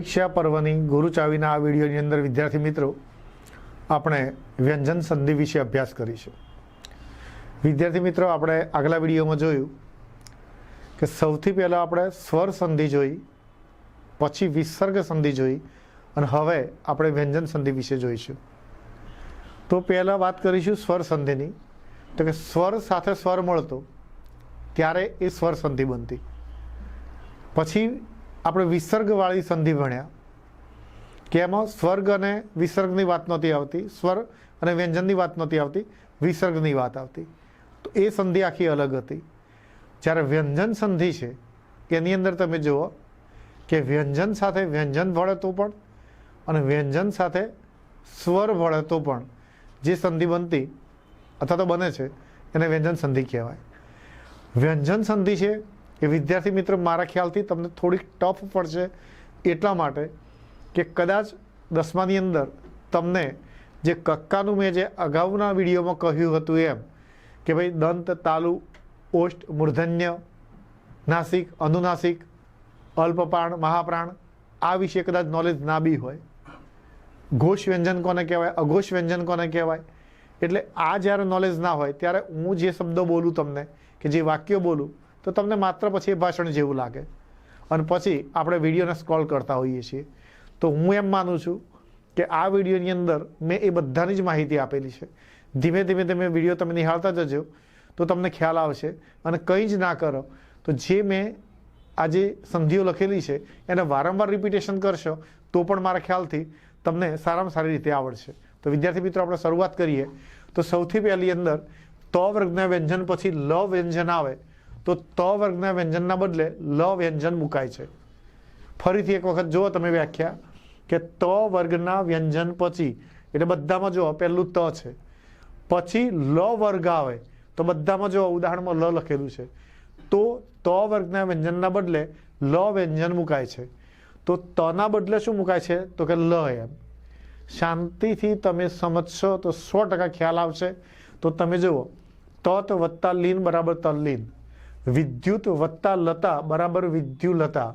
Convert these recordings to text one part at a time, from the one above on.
પરીક્ષા પર્વની ગુરુ ચાવીના આ વિડીયોની અંદર, વિદ્યાર્થી મિત્રો, આપણે વ્યંજન સંધિ વિશે અભ્યાસ કરીશું. વિદ્યાર્થી મિત્રો, આપણે આગલા વિડીયોમાં જોયું કે સૌથી પહેલાં આપણે સ્વર સંધિ જોઈ, પછી વિસર્ગ સંધિ જોઈ, અને હવે આપણે વ્યંજન સંધિ વિશે જોઈશું. તો પહેલાં વાત કરીશું સ્વર સંધિની. તો કે સ્વર સાથે સ્વર મળતો, ત્યારે એ સ્વર સંધિ બનતી. પછી આપણે વિસર્ગવાળી સંધિ ભણ્યા. કે એમાં સ્વર્ગ અને વિસર્ગની વાત નહોતી આવતી, સ્વર અને વ્યંજનની વાત નહોતી આવતી, વિસર્ગની વાત આવતી. તો એ સંધિ આખી અલગ હતી. જ્યારે વ્યંજન સંધિ છે, એની અંદર તમે જુઓ કે વ્યંજન સાથે વ્યંજન ભળતું પણ અને વ્યંજન સાથે સ્વર ભળે પણ જે સંધિ બનતી, અથવા તો બને છે, એને વ્યંજન સંધિ કહેવાય. વ્યંજન સંધિ છે એ વિદ્યાર્થી મિત્ર, મારા ખ્યાલથી તમને થોડીક ટફ પડશે એટલા માટે કે કદાચ દસમાની અંદર તમને જે કક્કાનું મેં જે અગાઉના વિડીયોમાં કહ્યું હતું એમ કે ભાઈ, દંત, તાલુ ઓષ્ટ મૂર્ધન્ય, નાસિક, અનુનાસિક, અલ્પપ્રાણ, મહાપ્રાણ, આ વિશે કદાચ નોલેજ ના બી હોય. ઘોષ વ્યંજન કોને કહેવાય અઘોષ વ્યંજન કોને કહેવાય? એટલે આ જ્યારે નોલેજ ના હોય, ત્યારે હું જે શબ્દો બોલું તમને કે જે વાક્યો બોલું તો તમને માત્ર પછી એ ભાષણ જેવું લાગે. અને પછી આપણે વિડીયોને સ્ક્રોલ કરતા હોઈએ છીએ. તો હું એમ માનું છું કે આ વિડીયોની અંદર મેં એ બધાની જ માહિતી આપેલી છે. ધીમે ધીમે તમે વીડિયો તમે નિહાળતા જજો, તો તમને ખ્યાલ આવશે. અને કંઈ જ ના કરો, તો જે મેં આ જે સંધિઓ લખેલી છે, એને વારંવાર રિપીટેશન કરશો, તો પણ મારા ખ્યાલથી તમને સારામાં સારી રીતે આવડશે. તો વિદ્યાર્થી મિત્રો, આપણે શરૂઆત કરીએ. તો સૌથી પહેલી અંદર, ત વર્ગના વ્યંજન પછી લ વ્યંજન આવે. તો ત વર્ગના વ્યંજનના બદલે લ વ્યંજન મુકાય છે. ફરીથી એક વખત જુઓ તમે વ્યાખ્યા કે ત વર્ગના વ્યંજન પછી, એટલે બધામાં જુઓ, પહેલું ત છે. પછી લ વર્ગ આવે, તો બધામાં જુઓ, ઉદાહરણમાં લ લખેલું છે. તો ત વર્ગના વ્યંજનના બદલે લ વ્યંજન મુકાય છે. તો તના બદલે શું મુકાય છે? તો કે લ એમ. શાંતિથી તમે સમજશો તો સો ટકા ખ્યાલ આવશે. તો તમે જુઓ તત વત્તા લીન બરાબર તલ્લીન વિદ્યુત વત્તા લતા બરાબર વિદ્યુલતા,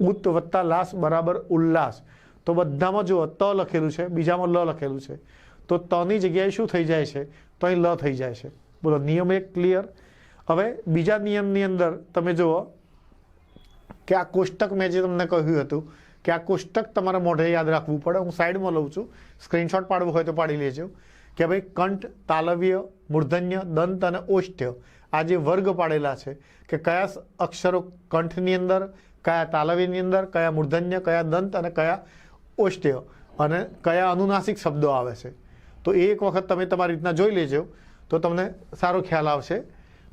ઉત વત્તા લાસ બરાબર ઉલ્લાસ. તો બધામાં જુઓ, ત લખેલું છે, બીજામાં લ લખેલું છે. તો તની જગ્યાએ શું થઈ જાય છે? તો અહીં લ થઈ જાય છે. બોલો, નિયમ એક ક્લિયર? હવે બીજા નિયમની અંદર તમે જુઓ કે આ કોષ્ટક મેં જે તમને કહ્યું હતું કે આ કોષ્ટક તમારે મોઢે યાદ રાખવું પડે. હું સાઈડમાં લઉં છું. સ્ક્રીનશોટ પાડવું હોય તો પાડી લેજો કે ભાઈ કંઠ, તાલવ્ય, મૂર્ધન્ય, દંત અને ઓષ્ઠ્ય. આ જે વર્ગ પાડેલા છે કે કયા અક્ષરો કંઠની અંદર, કયા તાલવીની અંદર, કયા મૂર્ધન્ય, કયા દંત અને કયા ઓષ્ટ્ય અને કયા અનુનાસિક શબ્દો આવે છે. તો એ એક વખત તમે તમારી રીતના જોઈ લેજો, તો તમને સારો ખ્યાલ આવશે.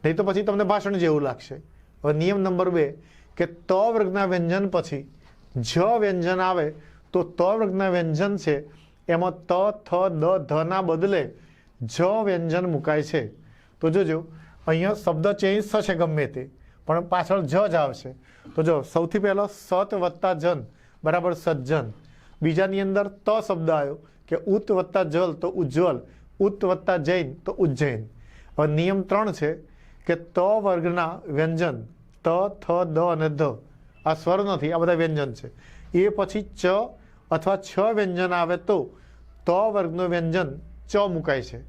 નહીં તો પછી તમને ભાષણ જેવું લાગશે. હવે નિયમ નંબર બે કે ત વર્ગના વ્યંજન પછી જ વ્યંજન આવે, તો ત વર્ગના વ્યંજન છે, એમાં ત, થ, દ ધના બદલે જ વ્યંજન મુકાય છે. તો જોજો અહીંયા શબ્દ ચેન્જ થશે ગમે તે, પણ પાછળ જ જ આવશે. તો જો, સૌથી પહેલો સત વત્તા જન બરાબર સજ્જન. બીજાની અંદર ત શબ્દ આવ્યો કે ઉત વત્તા જલ તો ઉજ્જવલ, ઉત વત્તા જૈન તો ઉજ્જૈન. હવે નિયમ ત્રણ છે કે ત વર્ગના વ્યંજન, ત, થ, દ અને ધ. આ સ્વર નથી આ બધા વ્યંજન છે. એ પછી ચ અથવા છ વ્યંજન આવે તો ત વર્ગનું વ્યંજન ચ મુકાય છે.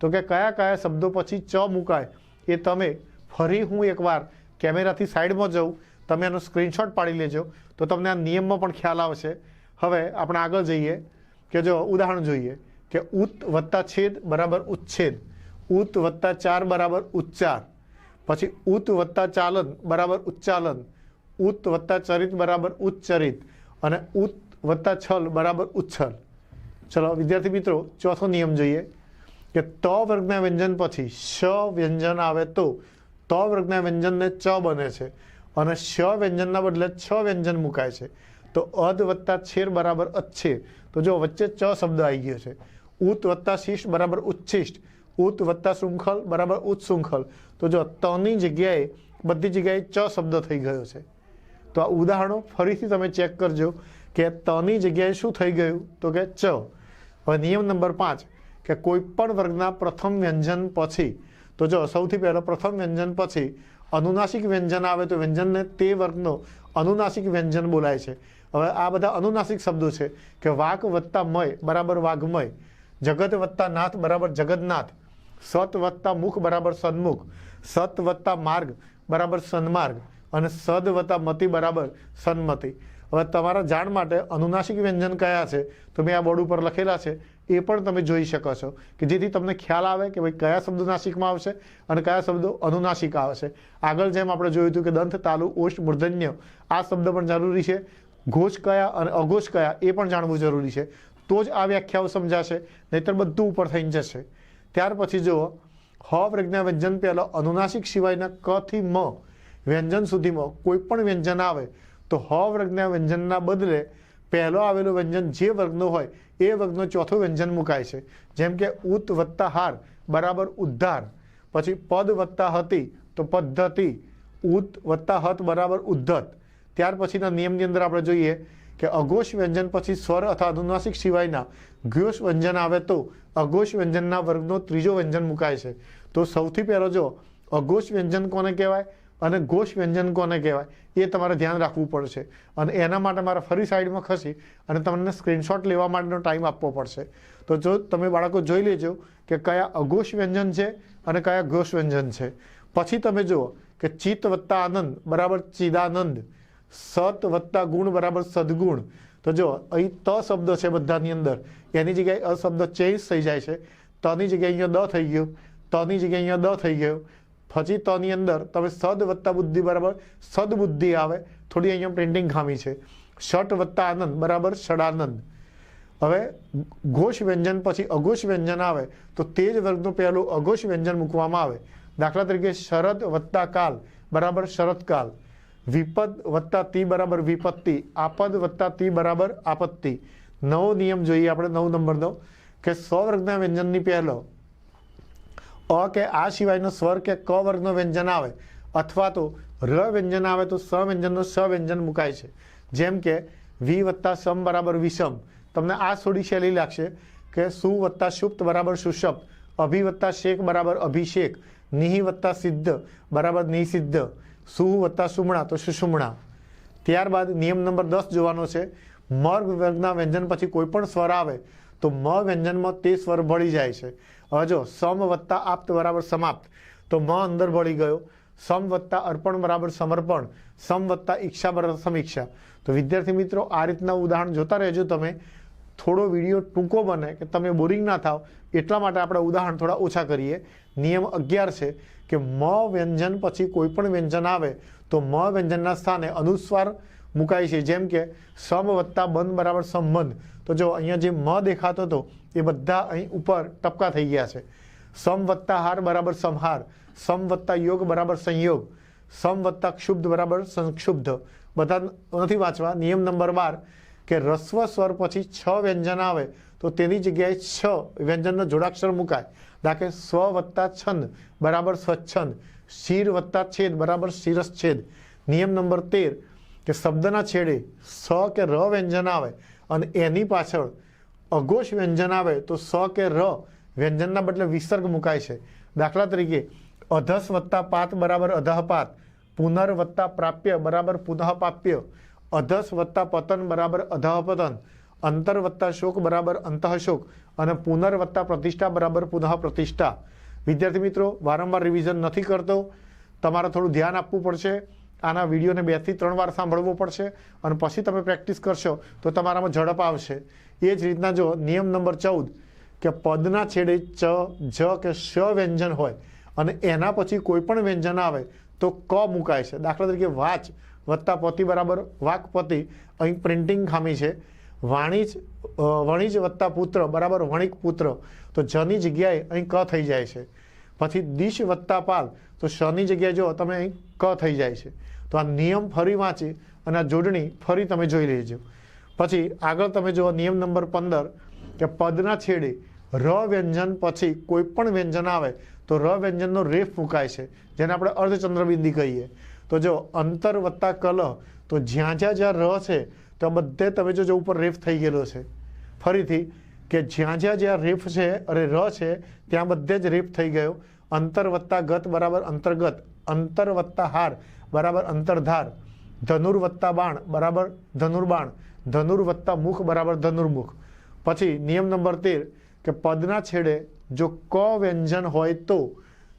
તો કે કયા કયા શબ્દો પછી ચ મુકાય? એ તમે ફરી હું એકવાર કેમેરાથી સાઈડમાં જઉં, તમે એનો સ્ક્રીનશોટ પાડી લેજો, તો તમને આ નિયમમાં પણ ખ્યાલ આવશે. હવે આપણે આગળ જઈએ કે જો ઉદાહરણ જોઈએ કે ઉત વત્તા છેદ બરાબર ઉચ્છેદ, ઉત વત્તા ચાર બરાબર ઉચ્ચાર, પછી ઉત વત્તા ચાલન બરાબર ઉચ્ચાલન, ઉત વત્તા ચરિત બરાબર ઉચ્ચરિત, અને ઉત વત્તા છલ બરાબર ઉચ્છલ. ચલો, વિદ્યાર્થી મિત્રો, ચોથો નિયમ જોઈએ. કે ત વર્ગના વ્યંજન પછી શ વ્યંજન આવે તો. ત વર્ગના વ્યંજનને ચ બને છે. અને શ વ્યંજનના બદલે છ વ્યંજન મુકાય છે. તો અધ વત્તા છેર બરાબર અચ્છેર તો જો વચ્ચે ચ શબ્દ આવી ગયો છે. ઉત વત્તા શિષ્ટ બરાબર ઉચ્છિષ્ટ. ઉત વત્તા શૃંખલ બરાબર ઉત્શૃંખલ તો જો તની જગ્યાએ બધી જગ્યાએ ચ શબ્દ થઈ ગયો છે. તો આ ઉદાહરણો ફરીથી તમે ચેક કરજો કે તની જગ્યાએ શું થઈ ગયું? તો કે ચ. હવે નિયમ નંબર પાંચ. કે કોઈ પણ વર્ગના પ્રથમ વ્યંજન પછી, તો જો સૌથી પહેલાં પ્રથમ વ્યંજન પછી અનુનાસિક વ્યંજન આવે, તો વ્યંજનને તે વર્ગનો અનુનાસિક વ્યંજન બોલાય છે. હવે આ બધા અનુનાસિક શબ્દો છે કે વાક વત્તા મય બરાબર વાઘમય, જગત વત્તા નાથ બરાબર જગતનાથ સત વત્તા મુખ બરાબર સન્મુખ, સત વત્તા માર્ગ બરાબર સન્માર્ગ અને સદ વત્તા મતિ બરાબર સન્મતિ. હવે તમારા જાણ માટે અનુનાસિક વ્યંજન કયા છે? તો મેં આ બોર્ડ ઉપર લખેલા છે. એ પણ તમે જોઈ શકો છો કે જેથી તમને ખ્યાલ આવે કે ભાઈ કયા શબ્દો નાસિકમાં આવશે અને કયા શબ્દો અનુનાસિક આવશે. આગળ જેમ આપણે જોયું હતું કે દંત, તાલુ, ઓષ્ટ, મૂર્ધન્ય આ શબ્દ પણ જરૂરી છે. ઘોષ કયા અને અઘોષ કયા એ પણ જાણવું જરૂરી છે. તો જ આ વ્યાખ્યાઓ સમજાશે, નહીતર બધું ઉપર થઈને જશે. ત્યાર પછી જુઓ, હ પ્રજ્ઞા વ્યંજન પહેલાં અનુનાસિક સિવાયના ક થી મ, વ્યંજન સુધીમાં કોઈ પણ વ્યંજન આવે તો હ પ્રજ્ઞા વ્યંજનના બદલે પહેલો આવેલું વ્યંજન જે વર્ગનો હોય, એ વર્ગનો ચોથો વ્યંજન મુકાય છે. જેમ કે ઉત વત્તા હાર બરાબર ઉદ્ધાર. પછી પદ વત્તા હતી તો પદ્ધતિ, ઉત વત્તા હત બરાબર ઉદ્ધત. ત્યાર પછીના નિયમની અંદર આપણે જોઈએ કે અઘોષ વ્યંજન પછી સ્વર અથવા અનુનાસિક સિવાયના ઘોષ વ્યંજન આવે તો અઘોષ વ્યંજનના વર્ગનો ત્રીજો વ્યંજન મુકાય છે. તો સૌથી પહેલો જો અઘોષ વ્યંજન કોને કહેવાય? અને ઘોષ વ્યંજન કોને કહેવાય? એ તમારે ધ્યાન રાખવું પડશે. અને એના માટે મારે ફરી સાઈડમાં ખસી અને તમને સ્ક્રીનશોટ લેવા માટેનો ટાઈમ આપવો પડશે. તો જો તમે બાળકો જોઈ લેજો કે કયા અઘોષ વ્યંજન છે અને કયા ઘોષ વ્યંજન છે. પછી તમે જુઓ કે ચિત્ત વત્તા આનંદ બરાબર ચિદાનંદ, સત વત્તા ગુણ બરાબર સદગુણ. તો જો અહીં ત શબ્દ છે બધાની અંદર. એની જગ્યાએ અ શબ્દ ચેન્જ થઈ જાય છે. તની જગ્યાએ અહીંયા દ થઈ ગયું. તની જગ્યાએ અહીંયા દ થઈ ગયું. પછી તની અંદર તમે સદ વત્તા બુદ્ધિ બરાબર સદબુદ્ધિ આવે. થોડી અહીંયા પ્રિન્ટિંગ ખામી છે. ષટ વત્તા આનંદ, બરાબર? ષડાનંદ. હવે ઘોષ વ્યંજન પછી અઘોષ વ્યંજન આવે, તો તે જ વર્ગનું પહેલું અઘોષ વ્યંજન મૂકવામાં આવે. દાખલા તરીકે શરદ વત્તા કાલ, બરાબર? શરતકાલ વિપદ વત્તા તી, બરાબર? વિપત્તિ. આપદ વત્તા તી, બરાબર? આપત્તિ. નવો નિયમ જોઈએ આપણે, નવ નંબરનો, કે સો વર્ગના વ્યંજનની પહેલો અ કે આ સિવાયનો સ્વર કે ક વર્ગનો વ્યંજન આવે અથવા તો ર વ્યંજન આવે તો સ વ્યંજનનો સ વ્યંજન મુકાય છે. જેમ કે વી વત્તા સમ બરાબર વિષમ. તમને આ થોડી શૈલી લાગશે કે સુ વત્તા સુપ્ત બરાબર સુષપ્ત અભિ વત્તા શેખ બરાબર અભિષેક નિહિ વત્તા સિદ્ધ બરાબર નિસિદ્ધ, સુ વત્તા સુમણા તો સુષુમણા. ત્યારબાદ નિયમ નંબર દસ જોવાનો છે, મર્ગ વર્ગના વ્યંજન પછી કોઈ પણ સ્વર આવે તો મ વ્યંજનમાં તે સ્વર ભળી જાય છે. હવે જો, સમ વત્તા આપ્ત બરાબર સમાપ્ત. તો મ અંદર ભળી ગયો. સમ વત્તા અર્પણ બરાબર સમર્પણ. સમ વત્તા ઈચ્છા બરાબર સમીક્ષા. તો વિદ્યાર્થી મિત્રો, આ રીતના ઉદાહરણ જોતા રહેજો તમે. થોડો વીડિયો ટૂંકો બને કે તમે બોરિંગ ના થાવ, એટલા માટે આપણે ઉદાહરણ થોડા ઓછા કરીએ. નિયમ અગિયાર છે કે મ વ્યંજન પછી કોઈ પણ વ્યંજન આવે, તો મ વ્યંજનના સ્થાને અનુસ્વાર મુકાય છે. જેમ કે, સમ વત્તા બંધ બરાબર સંબંધ. તો જો અહીંયા જે મ દેખાતો હતો એ બધા અહીં ઉપર ટપકા થઈ ગયા છે. સમ વત્તા હાર બરાબર સંહાર, સમ વત્તા યોગ બરાબર સંયોગ, સમ વત્તા ક્ષુબ્ધ બરાબર સંક્ષુબ્ધ. બધા નથી વાંચવા. નિયમ નંબર બાર કે રસ્વ સ્વર પછી છ વ્યંજન આવે તો તેની જગ્યાએ છ વ્યંજનનો જોડાક્ષર મુકાય. દાખલે સ્વ વત્તા છંદ બરાબર સ્વચ્છંદ, શિર વત્તા છેદ બરાબર શિરસ્છેદ નિયમ નંબર તેર કે શબ્દના છેડે સ કે ર વ્યંજન આવે અને એની પાછળ અઘોષ વ્યંજન આવે તો સ કે ર વ્યંજનના બદલે વિસર્ગ મુકાય છે. દાખલા તરીકે, અધસ વત્તા પાત બરાબર અધઃપાત પુનર્વત્તા પ્રાપ્ય બરાબર પુનઃપાપ્ય, અધસ વત્તા પતન બરાબર અધઃપતન, અંતર વત્તા શોક બરાબર અંતઃશોક અને પુનર્વત્તા પ્રતિષ્ઠા બરાબર પુનઃ પ્રતિષ્ઠા વિદ્યાર્થી મિત્રો, વારંવાર રિવિઝન નથી કરતો. તમારે થોડું ધ્યાન આપવું પડશે. આના વિડીયોને બેથી ત્રણ વાર સાંભળવો પડશે અને પછી તમે પ્રેક્ટિસ કરશો તો તમારામાં ઝડપ આવશે. એ જ રીતના જો નિયમ નંબર ચૌદ, કે પદના છેડે ચ, જ કે શ વ્યંજન હોય અને એના પછી કોઈ પણ વ્યંજન આવે તો ક મુકાય છે. દાખલા તરીકે વાચ વત્તા પતિ બરાબર વાકપતિ અહીં પ્રિન્ટિંગ ખામી છે. વાણિજ વણિજ વત્તા પુત્ર બરાબર વણિક પુત્ર, તો જની જગ્યાએ અહીં ક થઈ જાય છે. પછી દિશ વત્તા પાલ, તો શની જગ્યાએ જો તમે અહીં ક થઈ જાય છે. તો આ નિયમ ફરી વાંચી અને આ જોડણી ફરી તમે જોઈ લેજો. પછી આગળ તમે જુઓ નિયમ નંબર પંદર, કે પદના છેડે ર વ્યંજન પછી કોઈ પણ વ્યંજન આવે તો ર વ્યંજનનો રેફ મુકાય છે, જેને આપણે અર્ધચંદ્રબિંદી કહીએ. તો જો અંતર વત્તા કલહ તો જ્યાં જ્યાં જ્યાં ર છે, તો બધે તમે જોજો ઉપર રેફ થઈ ગયેલો છે. ફરીથી કે જ્યાં જ્યાં જ્યાં રેફ છે, અરે ર છે, ત્યાં બધે જ રેફ થઈ ગયો. અંતર વત્તા ગત બરાબર અંતર્ગત અંતર વત્તા હાર બરાબર અંતરધાર. ધનુર વત્તા બાણ બરાબર ધનુર્બાણ. ધનુર વત્તા મુખ બરાબર ધનુર્મુખ. પછી નિયમ નંબર તેર, કે પદના છેડે જો ક વ્યંજન હોય તો,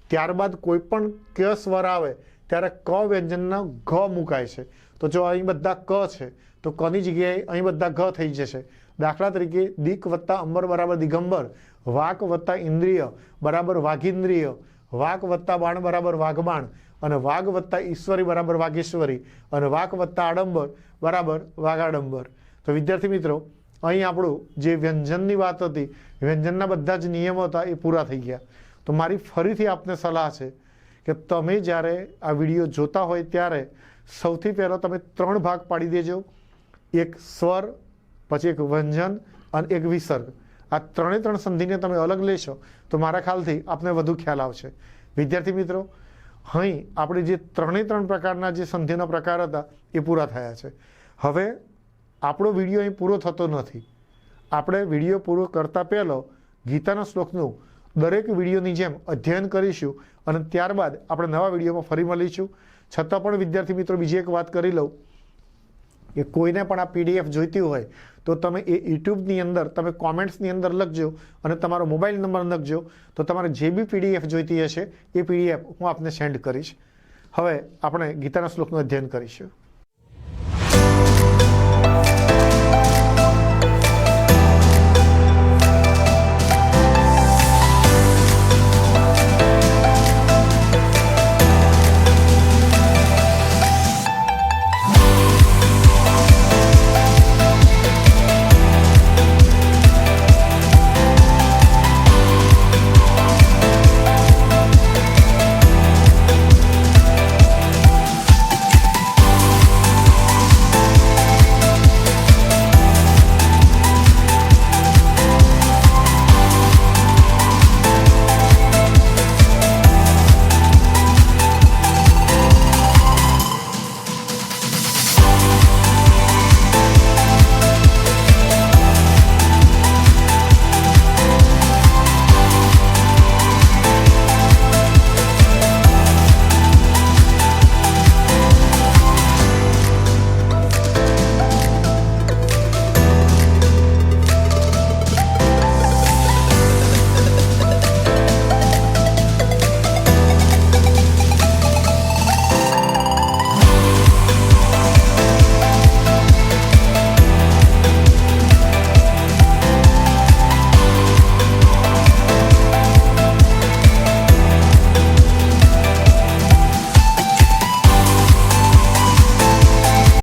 ત્યારબાદ કોઈ પણ ક સ્વર આવે, ત્યારે ક વ્યંજનનો ઘ મુકાય છે. તો જો અહીં બધા ક છે, તો કની જગ્યાએ અહીં બધા ઘ થઈ જશે. દાખલા તરીકે દીક વત્તા અંબર બરાબર દિગંબર, વાક વત્તા ઇન્દ્રિય, બરાબર વાઘિન્દ્રિય વાક વત્તા બાણ બરાબર વાઘબાણ અને વાઘ વત્તા ઈશ્વરી બરાબર વાઘેશ્વરી અને વાક વત્તા આડંબર બરાબર વાઘાડંબર. તો વિદ્યાર્થી મિત્રો, અહીં આપણું જે વ્યંજનની વાત હતી, વ્યંજનના બધા જ નિયમો હતા એ પૂરા થઈ ગયા. તો મારી ફરીથી આપને સલાહ છે કે તમે જ્યારે આ વીડિયો જોતા હોય ત્યારે સૌથી પહેલાં તમે ત્રણ ભાગ પાડી દેજો. એક સ્વર, પછી એક વ્યંજન અને એક વિસર્ગ. આ ત્રણે ત્રણ સંધિને તમે અલગ લેશો, તો મારા ખ્યાલથી આપને વધુ ખ્યાલ આવશે. વિદ્યાર્થી મિત્રો, અહીં આપણે જે ત્રણે ત્રણ પ્રકારના જે સંધિના પ્રકાર હતા, એ પૂરા થયા છે. હવે આપણો વીડિયો અહીં પૂરો થતો નથી. આપણે વીડિયો પૂરો કરતાં પહેલો ગીતાના શ્લોકનું દરેક વિડીયોની જેમ અધ્યયન કરીશું અને ત્યારબાદ આપણે નવા વિડીયોમાં ફરી મળીશું. છતાં પણ વિદ્યાર્થી મિત્રો, બીજી એક વાત કરી લઉં. કે કોઈને પણ આ પીડીએફ જોઈતી હોય, તો તમે એ યુટ્યુબની અંદર, તમે કોમેન્ટ્સની અંદર લખજો અને તમારો મોબાઈલ નંબર લખજો, તો તમારે જે બી પીડીએફ જોઈતી હશે, એ પીડીએફ હું આપને સેન્ડ કરીશ. હવે આપણે ગીતાના શ્લોકનું અધ્યયન કરીશું.